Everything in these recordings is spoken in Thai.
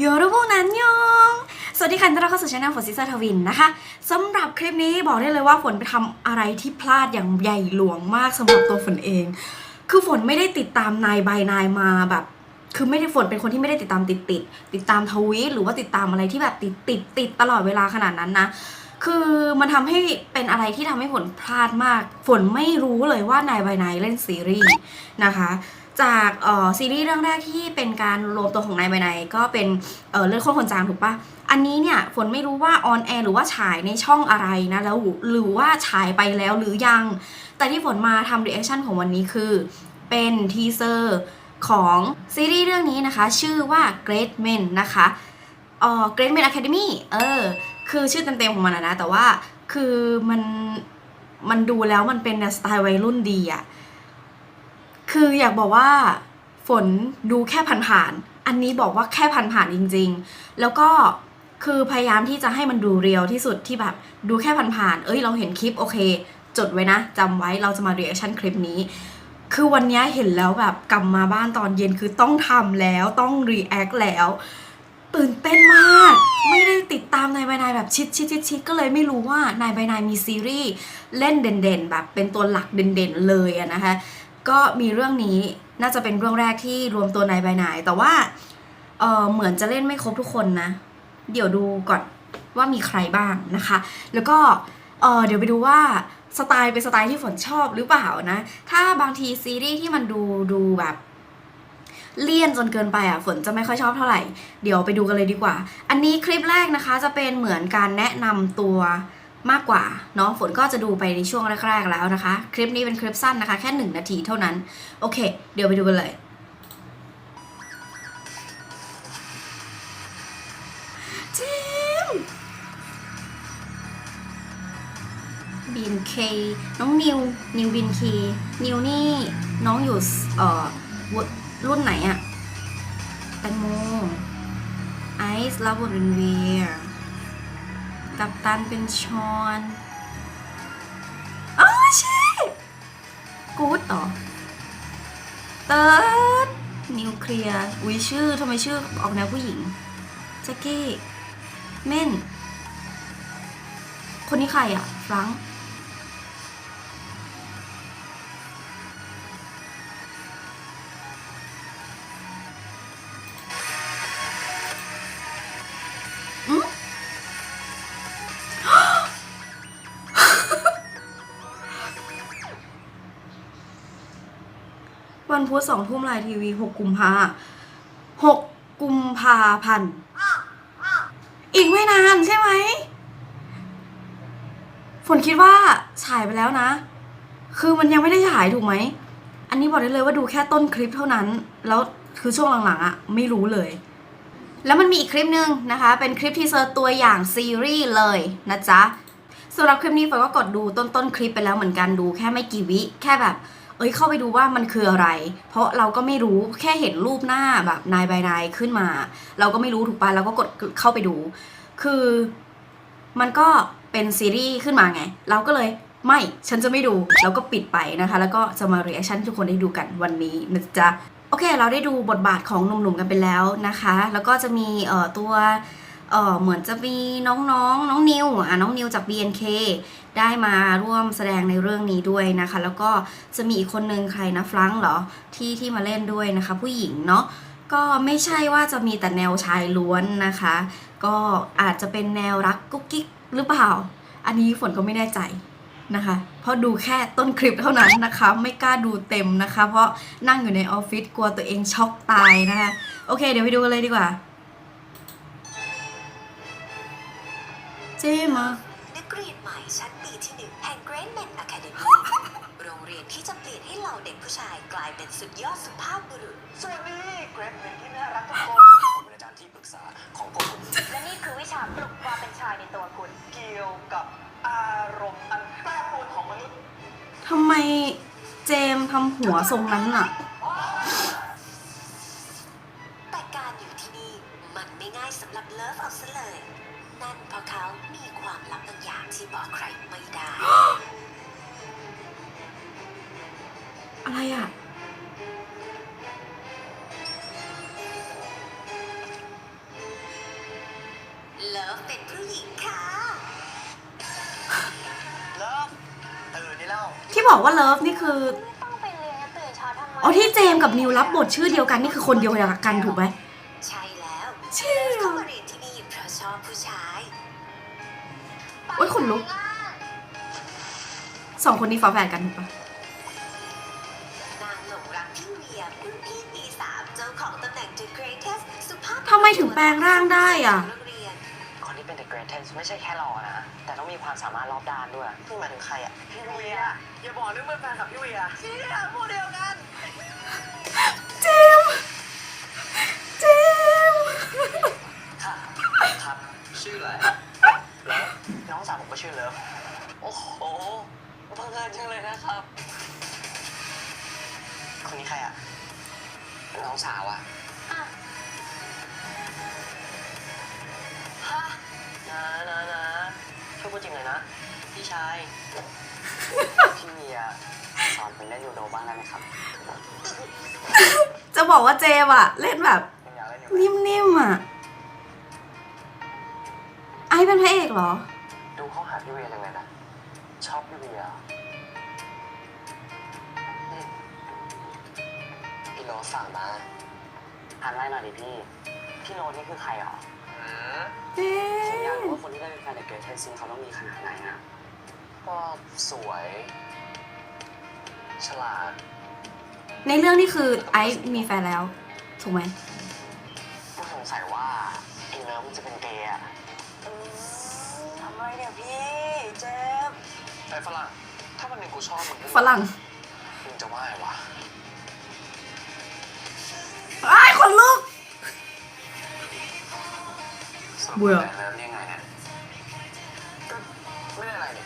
โยรุบุนันยองสวัสดีค่ะต้อนรับเข้าสู่ช่องฝนซิสเตอร์ทวินนะคะสำหรับคลิปนี้บอกได้เลยว่าฝนไปทำอะไรที่พลาดอย่างใหญ่หลวงมากสำหรับตัวฝนเอง คือฝนไม่ได้ติดตามนายบายนายมาแบบ คือไม่ได้ฝนเป็นคนที่ไม่ได้ติดตามติดติดติดตามทวีตหรือว่าติดตามอะไรที่แบบติดติดติดตลอดเวลาขนาดนั้นนะคือมันทำให้เป็นอะไรที่ทำให้ฝนพลาดมาก ฝนไม่รู้เลยว่านายบายนายเล่นซีรีส์นะคะ จากซีรีส์เรื่องแรกที่เป็นการรวมตัวของนายบายนายก็เป็นเอ่อเลือดข้นคนจางถูกปะอันนี้เนี่ยฝนไม่รู้ว่าออนแอร์หรือว่าฉายในช่องอะไรนะแล้วหรือว่าฉายไปแล้วหรือยัง แต่ที่ฝนมาทำรีแอคชั่นของวันนี้คือเป็นทีเซอร์ของซีรีส์เรื่องนี้นะคะ ชื่อว่า Great Men นะคะเอ่อ Great Men Academy เออคือชื่อเต็มๆของมันนะแต่ว่าคือมันมันดูแล้วมันเป็นสไตล์วัยรุ่นดีอะ คืออยากบอกว่าฝนดูแค่ผ่านๆ อันนี้บอกว่าแค่ผ่านๆจริง ๆ แล้วก็คือพยายามที่จะให้มันดูเรียลที่สุดที่แบบดูแค่ผ่านๆ เอ้ยเราเห็นคลิปโอเค จดไว้นะจำไว้เราจะมา reaction คลิปนี้ คือวันนี้เห็นแล้วแบบกลับมาบ้านตอนเย็นคือต้องทำแล้วต้อง react แล้ว ตื่นเต้นมาก ไม่ได้ติดตามนายใบนายแบบชิดชิดชิดชิดก็เลยไม่รู้ว่านายใบนายมีซีรีส์เล่นเด่นๆ แบบเป็นตัวหลักเด่นๆเลยอะนะคะ ก็มีเรื่องนี้น่าจะเป็นเรื่องแรกที่รวมตัวนายใบนายแต่ว่าเออเหมือนจะเล่นไม่ครบทุกคนนะ เดี๋ยวดูก่อนว่ามีใครบ้างนะคะ แล้วก็เออเดี๋ยวไปดูว่าสไตล์เป็นสไตล์ที่ฝนชอบหรือเปล่านะ ถ้าบางทีซีรีส์ที่มันดูดูแบบเลี่ยนจนเกินไปอะฝนจะไม่ค่อยชอบเท่าไหร่ เดี๋ยวไปดูกันเลยดีกว่า อันนี้คลิปแรกนะคะจะเป็นเหมือนการแนะนำตัว มากกว่าเนาะฝนก็จะดูไปในช่วงแรกๆแล้วนะคะ คลิปนี้เป็นคลิปสั้นนะคะ แค่หนึ่งนาทีเท่านั้น โอเค เดี๋ยวไปดูกันเลย จิมบินเคน้องนิว นิวบินเคนิวนี่ น้องอยู่เอ่อรุ่นไหนอะแตงโมไอซ์ลาบูรินเวีย กัปตันเป็นชอนอ๋อใช่กู๊ดเหรอเติร์ดนิวเคลียร์อุ้ยชื่อทำไมชื่อออกแนวผู้หญิงแจ็กกี้เม่น คนนี้ใครอะฟรังก์ วันพุธสองทุ่มไลน์ทีวีหกกุมภาหกกุมภาพันธ์อีกไม่นานใช่ไหมฝนคิดว่าฉายไปแล้วนะ คือมันยังไม่ได้ฉายถูกไหม อันนี้บอกได้เลยว่าดูแค่ต้นคลิปเท่านั้น แล้วคือช่วงหลังๆอะไม่รู้เลย แล้วมันมีอีกคลิปหนึ่งนะคะ เป็นคลิปทีเซอร์ตัวอย่างซีรีส์เลยนะจ๊ะสำหรับคลิปนี้ฝนก็กดดูต้นต้นๆคลิปไปแล้วเหมือนกันดูแค่ไม่กี่วิ แค่แบบ เอ้ยเข้าไปดูว่ามันคืออะไร เพราะเราก็ไม่รู้แค่เห็นรูปหน้าแบบนายบายนายขึ้นมา เราก็ไม่รู้ถูกปะเราก็กดเข้าไปดู คือมันก็เป็นซีรีส์ขึ้นมาไง เราก็เลยไม่ ฉันจะไม่ดูเราก็ปิดไปนะคะ แล้วก็จะมาเรีแอคชั่นทุกคนได้ดูกันวันนี้นะจ๊ะ โอเค เราได้ดูบทบาทของหนุ่มๆกันไปแล้วนะคะ แล้วก็จะมีเอ่อตัว เออเหมือนจะมีน้องๆน้องนิวอะน้องนิวจาก BNK ได้มาร่วมแสดงในเรื่องนี้ด้วยนะคะ แล้วก็จะมีอีกคนนึงใครนะฟรังเหรอที่ที่มาเล่นด้วยนะคะ ผู้หญิงเนาะก็ไม่ใช่ว่าจะมีแต่แนวชายล้วนนะคะ ก็อาจจะเป็นแนวรักกุ๊กกิ๊กหรือเปล่า อันนี้ฝนก็ไม่แน่ใจนะคะ เพราะดูแค่ต้นคลิปเท่านั้นนะคะ ไม่กล้าดูเต็มนะคะ เพราะนั่งอยู่ในออฟฟิศกลัวตัวเองช็อกตายนะคะ โอเค เดี๋ยวไปดูกันเลยดีกว่า เจมานักเรียนใหม่ชั้นปีที่หนึ่งแห่ง Great Men Academy โรงเรียนที่จะเปลี่ยนให้เหล่าเด็กผู้ชายกลายเป็นสุดยอดสุภาพบุรุษสวัสดีเกรดเป็นที่น่ารักทุกคนผมเป็นอาจารย์ที่ปรึกษาของพวกคุณและนี่คือวิชาปลุกความเป็นชายในตัวคุณ เกี่ยวกับอารมณ์อันแปรปรวนของมนุษย์ทำไมเจมทำหัวทรงนั้นอะแต่การอยู่ที่นี่มันไม่ง่ายสำหรับเลิฟเอาซะเลยั่นเพราะเขามีความลับบางอย่างที่บอกใครไม่ได้ อะไรอะ เลิฟเป็นผู้หญิงคะที่บอกว่าเลิฟนี่คือเออที่เจมกับนิวรับบทชื่อเดียวกันนี่คือคนเดียวกันถูกไหม สองคนนี้ฝาแฝดกันถูกปะนางหลงรักพี่เวียรุ่นพี่ปีสามเจ้าของตำแหน่ง The Greatest สุภาพทำไมถึงแปลงร่างได้อะโรงเรียนคนที่เป็น The Greatest ไม่ใช่แค่หล่อนะ แต่ต้องมีความสามารถรอบด้านด้วยนี่หมายถึงใครอะ พี่เวีย อย่าบอกนึกเป็นแฟนกับพี่เวียเชี่ยพูดเดียวกันเจมส์ พูดจริงเลยนะพี่ชายพี่เมียสอนผมเล่นยูโดบ้างได้ไหมครับจะบอกว่าเจมส์อะเล่นแบบยังอยากเล่นอยู่ไหมนิ่มๆอะไอซ์เป็นพระเอกเหรอ ดูเข้าหาพี่เวียจังเลยนะ ชอบพี่เวียอืมพี่โรสสั่งมาอ่านไล่หน่อยดิพี่ พี่โรสนี่คือใครหรอ เอ๊ผม อยากะรู้ว่าคนที่ได้เป็นแฟนเด็กเกรทเทนซิงเขาต้องมีขนาดไหนนะก็สวย ฉลาดในเรื่องนี้คือไอซ์มีแฟนแล้ว ถูกไหมก็สงสัยว่าไอ้เลิฟมันจะเป็นเกย์อะทำไรเนี่ยพี่เจ็บไอ้ฝรั่งถ้าวันหนึ่งกูชอบมึงขึ้นมาฝรั่งมึงจะว่าไงวะไอ้ายคนลุก สรุปเบื่อแต่เลิฟเนี่ยไอะไรนี่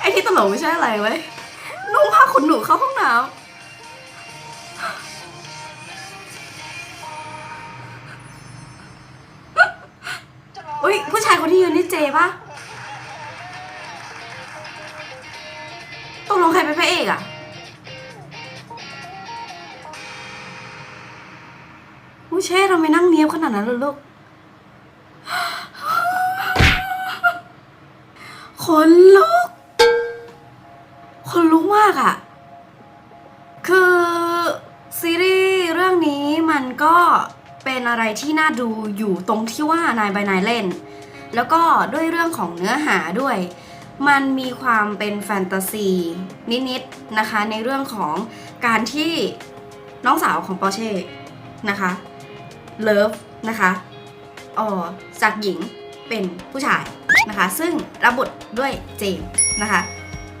ไอ้ที่ตลกไม่ใช่อะไรเว้ยนุ่งผ้าขนหนูเข้าห้องน้ำ อุ้ยผู้ชายคนที่ยืนนี่เจปะตกลงใครเป็นพระเอกอะอุ้ยเช่ทำไม่นั่งเนียบขนาดนั้นเลยลูกคนลุกคนลุกมากอะคือ ซีรีส์เรื่องนี้มันก็ เป็นอะไรที่น่าดูอยู่ตรงที่ว่านายใบนายเล่น แล้วก็ด้วยเรื่องของเนื้อหาด้วย มันมีความเป็นแฟนตาซีนิดๆนะคะ ในเรื่องของการที่น้องสาวของปอร์เช่นะคะเลิฟนะคะอ๋อจากหญิงเป็นผู้ชายนะคะ ซึ่งรับบทด้วยเจมนะคะ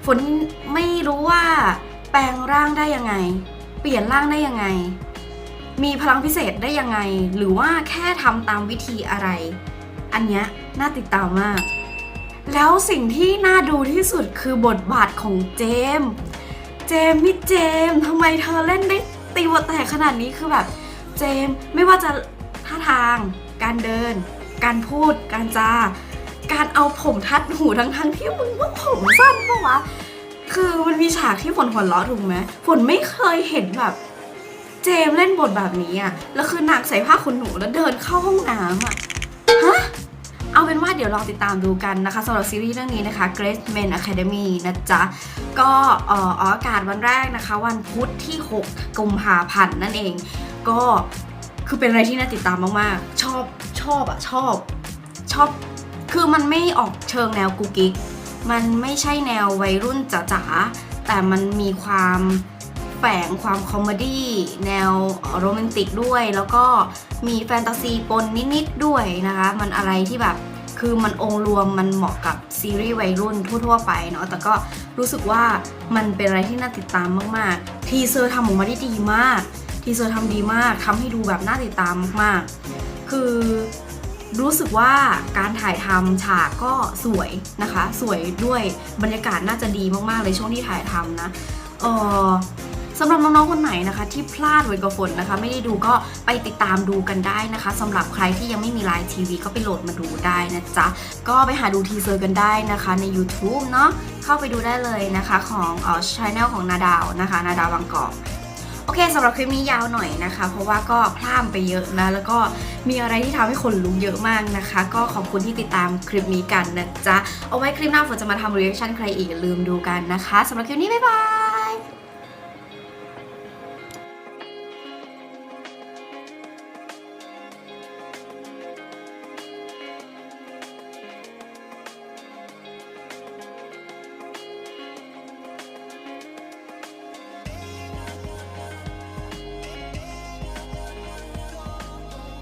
ฝนไม่รู้ว่าแปลงร่างได้ยังไง เปลี่ยนร่างได้ยังไง มีพลังพิเศษได้ยังไง หรือว่าแค่ทำตามวิธีอะไร อันเนี้ยน่าติดตามมาก แล้วสิ่งที่น่าดูที่สุดคือบทบาทของเจมส์เจมส์มิเจมส์ทำไมเธอเล่นได้ตีวแตกขนาดนี้คือแบบ เจมส์ไม่ว่าจะท่าทาง การเดิน การพูด การจาการเอาผมทัดหูทั้งทั้งที่มึงว่าผมสั้นปะวะ คือมันมีฉากที่ฝนหัวเราะถูกไหมฝนไม่เคยเห็นแบบ เจมเล่นบทแบบนี้อะแล้วคือนางใส่ผ้าขนหนูแล้วเดินเข้าห้องน้ำอะฮะ เอาเป็นว่าเดี๋ยวลองติดตามดูกันนะคะสำหรับซีรีส์เรื่องนี้นะคะ Grace Men Academy นะจ๊ะ ก็เอ่ออากาศวันแรกนะคะ วันพุธที่ 6กุมภาพันธ์นั่นเอง ก็คือเป็นอะไรที่น่าติดตามมากๆ ชอบชอบอะชอบชอบ คือมันไม่ออกเชิงแนวกุกกิ๊กมันไม่ใช่แนววัยรุ่นจ๋าๆแต่มันมีความ ฝงความคอมเมดี้แนวโรแมนติกด้วย แล้วก็มีแฟนตาซีปนนิดๆด้วยนะคะ มันอะไรที่แบบคือมันองค์รวมมันเหมาะกับซีรีส์วัยรุ่นทั่วๆไปเนาะแต่ก็รู้สึกว่ามันเป็นอะไรที่น่าติดตามมากๆ ทีเซอร์ทำออกมาได้ดีมาก ทีเซอร์ทำดีมากทำให้ดูแบบน่าติดตามมากๆ คือรู้สึกว่าการถ่ายทำฉากก็สวยนะคะ สวยด้วยบรรยากาศน่าจะดีมากๆเลยช่วงที่ถ่ายทำนะเออ สำหรับน้องๆคนไหนนะคะ ที่พลาดเหมือนกับฝนนะคะ ไม่ได้ดูก็ไปติดตามดูกันได้นะคะสำหรับใครที่ยังไม่มีไลน์ทีวีก็ไปโหลดมาดูได้นะจ๊ะ ก็ไปหาดูทีเซอร์กันได้นะคะใน YouTube เนาะเข้าไปดูได้เลยนะคะของเอ่อช anel ของนาดาวนะคะ นาดาวบางกอกโอเคสำหรับคลิปนี้ยาวหน่อยนะคะ เพราะว่าก็พลาดไปเยอะนะ แล้วก็มีอะไรที่ทำให้คนรู้เยอะมากนะคะ ก็ขอบคุณที่ติดตามคลิปนี้กันนะจ๊ะ เอาไว้คลิปหน้าฝนจะมาทำรีแอคชั่นใครอีกอย่าลืมดูกันนะคะสำหรับคลิปนี้บ๊ายบาย